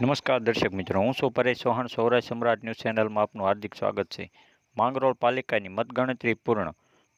નમસ્કાર દર્શક મિત્રો, હું છું પરેશ ચૌહાણ. સૌરાષ્ટ્ર સમ્રાટ ન્યૂઝ ચેનલમાં આપનું હાર્દિક સ્વાગત છે. માંગરોળ પાલિકાની મતગણતરી પૂર્ણ.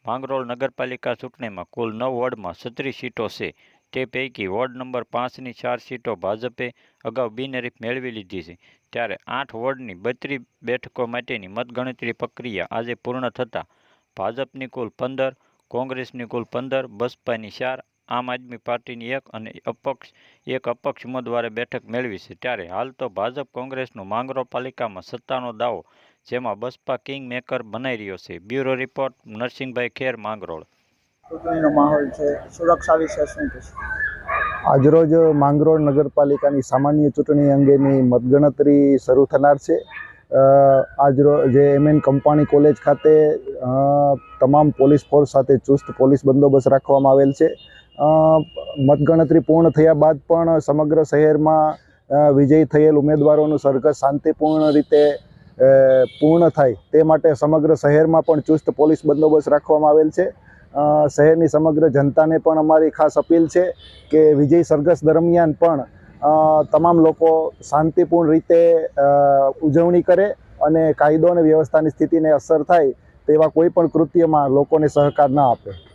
માંગરોળ નગરપાલિકા ચૂંટણીમાં કુલ નવ વોર્ડમાં છત્રીસ સીટો છે. તે પૈકી વોર્ડ નંબર પાંચની ચાર સીટો ભાજપે અગાઉ બિનહરીફ મેળવી લીધી છે. ત્યારે આઠ વોર્ડની બત્રીસ બેઠકો માટેની મતગણતરી પ્રક્રિયા આજે પૂર્ણ થતાં ભાજપની કુલ પંદર, કોંગ્રેસની કુલ પંદર, બસપાની ચાર આમ આદમી પાર્ટીની એક અને અપક્ષ એક અપક્ષ ઉમેદવારે બેઠક મેળવી છે. ત્યારે હાલ તો ભાજપ કોંગ્રેસનો માંગરોળ પાલિકામાં સત્તાનો દાવો જેમાં બસપા કિંગ મેકર બનાવી રહ્યો છે. Bureau report Narsinhbhai Kher Mangrol. ચૂંટણીનો માહોલ છે. સુરક્ષા વિશે શું આજરોજ માંગરોળ નગરપાલિકાની સામાન્ય ચૂંટણી અંગેની મતગણતરી શરૂ થનાર છે. આજરોજ જે એમએન કંપાણી કોલેજ ખાતે તમામ પોલીસ ફોર્સ સાથે ચુસ્ત પોલીસ બંદોબસ્ત રાખવામાં આવેલ છે. મતગણતરી પૂર્ણ થયા બાદ પણ સમગ્ર શહેરમાં વિજયી થયેલ ઉમેદવારોનું સરઘસ શાંતિપૂર્ણ રીતે પૂર્ણ થાય તે માટે સમગ્ર શહેરમાં પણ ચુસ્ત પોલીસ બંદોબસ્ત રાખવામાં આવેલ છે. શહેરની સમગ્ર જનતાને પણ અમારી ખાસ અપીલ છે કે વિજય સરઘસ દરમિયાન પણ તમામ લોકો શાંતિપૂર્ણ રીતે ઉજવણી કરે અને કાયદો અને વ્યવસ્થાની સ્થિતિને અસર થાય તેવા કોઈ પણ કૃત્યમાં લોકોને સહકાર ના આપે.